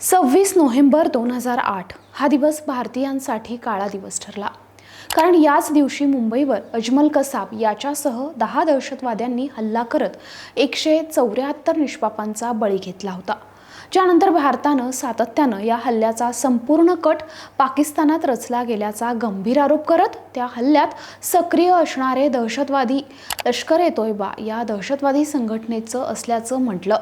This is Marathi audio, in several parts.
सव्वीस नोव्हेंबर दोन हजार आठ हा दिवस भारतीयांसाठी काळा दिवस ठरला. कारण याच दिवशी मुंबईवर अजमल कसाब याच्यासह दहा दहशतवाद्यांनी हल्ला करत एकशे चौऱ्याहत्तर निष्पापांचा बळी घेतला होता. ज्यानंतर भारतानं सातत्यानं या हल्ल्याचा संपूर्ण कट पाकिस्तानात रचला गेल्याचा गंभीर आरोप करत त्या हल्ल्यात सक्रिय असणारे दहशतवादी लष्कर ए तोयबा या दहशतवादी संघटनेचं असल्याचं म्हटलं.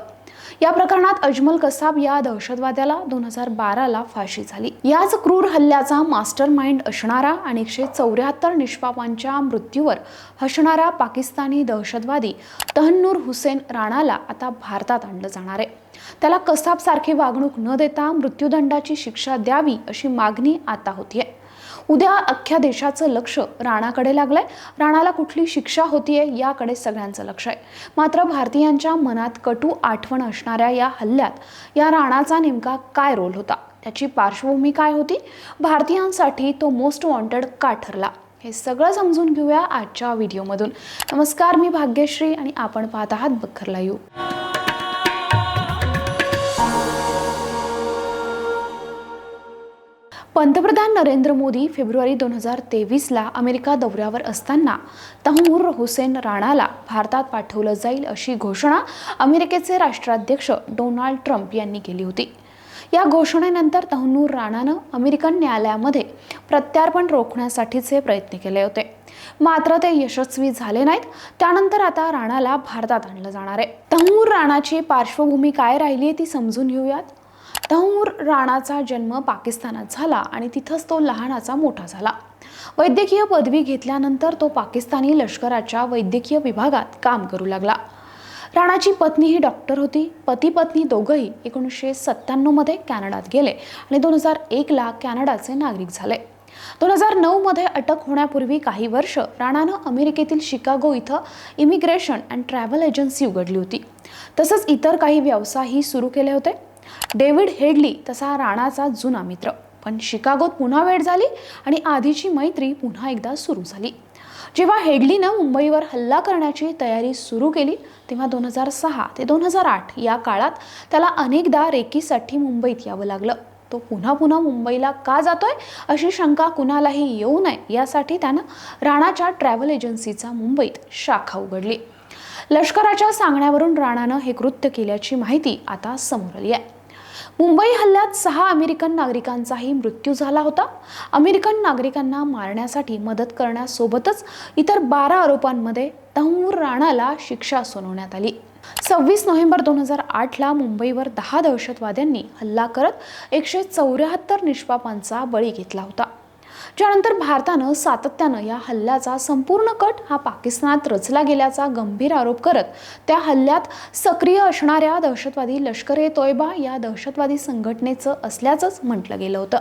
या प्रकरणात अजमल कसाब या दहशतवाद्याला दोन हजार बाराला फाशी झाली. याच क्रूर हल्ल्याचा मास्टर माइंड असणारा आणि एकशे चौऱ्याहत्तर निष्पापांच्या मृत्यूवर हसणारा पाकिस्तानी दहशतवादी तहन्नूर हुसेन राणाला आता भारतात आणलं जाणार आहे. त्याला कसाब सारखी वागणूक न देता मृत्यूदंडाची शिक्षा द्यावी अशी मागणी आता होतीये. उद्या अख्ख्या देशाचं लक्ष राणाकडे लागलंय. राणाला कुठली शिक्षा होतीये याकडे सगळ्यांचं लक्ष आहे. मात्र भारतीयांच्या मनात कटू आठवण असणाऱ्या या हल्ल्यात या राणाचा नेमका काय रोल होता? त्याची पार्श्वभूमी काय होती? भारतीयांसाठी तो मोस्ट वॉन्टेड का ठरला? हे सगळं समजून घेऊया आजच्या व्हिडिओमधून. नमस्कार मी भाग्यश्री आणि आपण पाहत आहात बखरला येऊ पंतप्रधान नरेंद्र मोदी फेब्रुवारी दोन हजार तेवीसला अमेरिका दौऱ्यावर असताना तहमूर हुसेन राणाला भारतात पाठवलं जाईल अशी घोषणा अमेरिकेचे राष्ट्राध्यक्ष डोनाल्ड ट्रम्प यांनी केली होती. या घोषणेनंतर तहनूर राणानं अमेरिकन न्यायालयामध्ये प्रत्यार्पण रोखण्यासाठीचे प्रयत्न केले होते. मात्र ते यशस्वी झाले नाहीत. त्यानंतर आता राणाला भारतात आणलं जाणार आहे. तहमूर राणाची पार्श्वभूमी काय राहिली ती समजून घेऊयात. तहमूर राणाचा जन्म पाकिस्तानात झाला आणि तिथंच तो लहानाचा मोठा झाला. वैद्यकीय पदवी घेतल्यानंतर तो पाकिस्तानी लष्कराच्या वैद्यकीय विभागात काम करू लागला. राणाची पत्नी ही डॉक्टर होती. पती पत्नी दोघंही एकोणीसशे सत्त्याण्णवमध्ये कॅनडात गेले आणि दोन हजार एकला कॅनडाचे नागरिक झाले. दोन हजार नऊमध्ये अटक होण्यापूर्वी काही वर्ष राणानं अमेरिकेतील शिकागो इथं इमिग्रेशन अँड ट्रॅव्हल एजन्सी उघडली होती. तसंच इतर काही व्यवसायही सुरू केले होते. डेव्हिड हेडली तसा राणाचा जुना मित्र. पण शिकागोत पुन्हा वेळ झाली आणि आधीची मैत्री पुन्हा एकदा सुरू झाली. जेव्हा हेडलीनं मुंबईवर हल्ला करण्याची तयारी सुरू केली तेव्हा दोन हजार सहा ते दोन हजार आठ या काळात त्याला अनेकदा रेकीसाठी मुंबईत यावं लागलं. तो पुन्हा पुन्हा मुंबईला का जातोय अशी शंका कुणालाही येऊ नये यासाठी त्यानं राणाच्या ट्रॅव्हल एजन्सीचा मुंबईत शाखा उघडली. लष्कराच्या सांगण्यावरून राणानं हे कृत्य केल्याची माहिती आता समोर आली आहे. मुंबई हल्ल्यात सहा अमेरिकन नागरिकांचाही मृत्यू झाला होता. अमेरिकन नागरिकांना मारण्यासाठी मदत करण्यासोबतच इतर बारा आरोपांमध्ये तहमूर राणाला शिक्षा सुनावण्यात आली. सव्वीस नोव्हेंबर दोन हजार आठला मुंबईवर दहा दहशतवाद्यांनी हल्ला करत एकशे चौऱ्याहत्तर निष्पापांचा बळी घेतला होता. ज्यानंतर भारतानं सातत्यानं या हल्ल्याचा संपूर्ण कट हा पाकिस्तानात रचला गेल्याचा गंभीर आरोप करत त्या हल्ल्यात सक्रिय असणाऱ्या दहशतवादी लष्कर ए तोयबा या दहशतवादी संघटनेचं असल्याचंच म्हटलं गेलं होतं.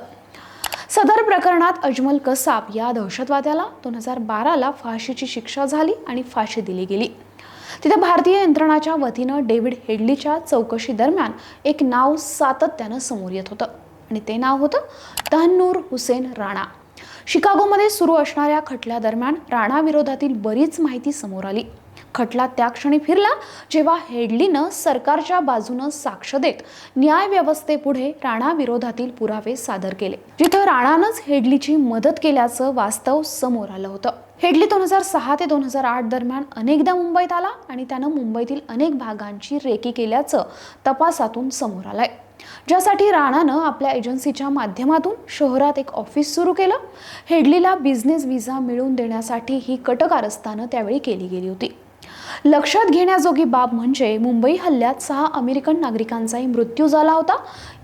सदर प्रकरणात अजमल कसाब या दहशतवाद्याला दोन हजार बाराला फाशीची शिक्षा झाली आणि फाशी दिली गेली. तिथे भारतीय यंत्रणाच्या वतीनं डेव्हिड हेडलीच्या चौकशी दरम्यान एक नाव सातत्यानं समोर येत होतं आणि ते नाव होतं तहनूर हुसेन राणा. शिकागोमध्ये सुरू असणाऱ्या खटल्यादरम्यान राणाविरोधातील बरीच माहिती समोर आली. खटला त्या क्षणी फिरला जेव्हा हेडलीनं सरकारच्या बाजूनं साक्ष देत न्याय व्यवस्थेपुढे राणा विरोधातील पुरावे सादर केले जिथं राणानंच हेडलीची मदत केल्याचं वास्तव समोर आलं होतं. हेडली दोन हजार सहा ते दोन हजार आठ दरम्यान अनेकदा मुंबईत आला आणि त्यानं मुंबईतील अनेक भागांची रेकी केल्याचं तपासातून समोर आलंय. ज्यासाठी राणानं आपल्या एजन्सीच्या माध्यमातून शहरात एक ऑफिस सुरू केलं. हेडलीला बिझनेस व्हिसा मिळवून देण्यासाठी ही कटकारस्थानं त्यावेळी केली गेली होती. लक्षात घेण्याजोगी बाब म्हणजे मुंबई हल्ल्यात सहा अमेरिकन नागरिकांचाही मृत्यू झाला होता.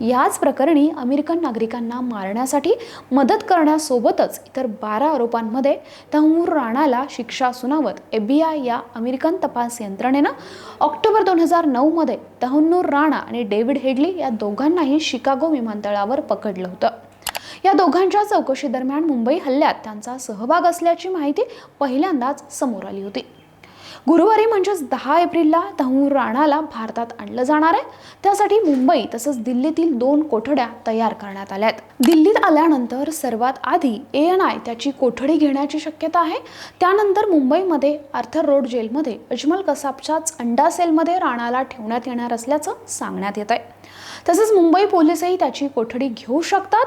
याच प्रकरणी अमेरिकन नागरिकांना मारण्यासाठी मदत करण्यासोबतच इतर बारा आरोपांमध्ये तहूर राणाला शिक्षा सुनावत एफबीआय या अमेरिकन तपास यंत्रणेनं ऑक्टोबर दोन हजार नऊमध्ये तहन्नूर राणा आणि डेव्हिड हेडली या दोघांनाही शिकागो विमानतळावर पकडलं होतं. या दोघांच्या चौकशी दरम्यान मुंबई हल्ल्यात त्यांचा सहभाग असल्याची माहिती पहिल्यांदाच समोर आली होती. गुरुवारी म्हणजेच दहा एप्रिलला तहूर राणाला भारतात आणलं जाणार आहे. त्यासाठी मुंबई तसंच दिल्लीतील दोन कोठड्या तयार करण्यात आल्या आहेत दिल्लीत आल्यानंतर सर्वात आधी ए एन आय त्याची कोठडी घेण्याची शक्यता आहे. त्यानंतर मुंबईमध्ये आर्थर रोड जेलमध्ये अजमल कसाबच्याच अंडा सेलमध्ये राणाला ठेवण्यात येणार असल्याचं सांगण्यात येत आहे तसंच मुंबई पोलीसही त्याची कोठडी घेऊ शकतात.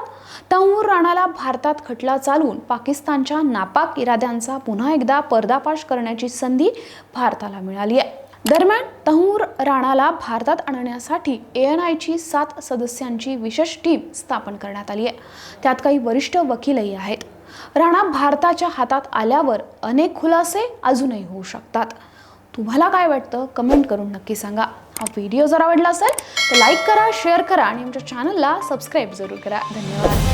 तहूर राणाला भारतात खटला चालवून पाकिस्तानच्या नापाक इराद्यांचा पुन्हा एकदा पर्दापाश करण्याची संधी भारताला मिळाली आहे. दरम्यान तहूर राणाला भारतात आणण्यासाठी ए एन आयची सात सदस्यांची विशेष टीम स्थापन करण्यात आली आहे. त्यात काही वरिष्ठ वकीलही आहेत. राणा भारताच्या हातात आल्यावर अनेक खुलासे अजूनही होऊ शकतात. तुम्हाला काय वाटतं? कमेंट करून नक्की सांगा. हा व्हिडिओ जर आवडला असेल तर लाईक करा शेअर करा आणि आमच्या चॅनलला सबस्क्राईब जरूर करा. धन्यवाद.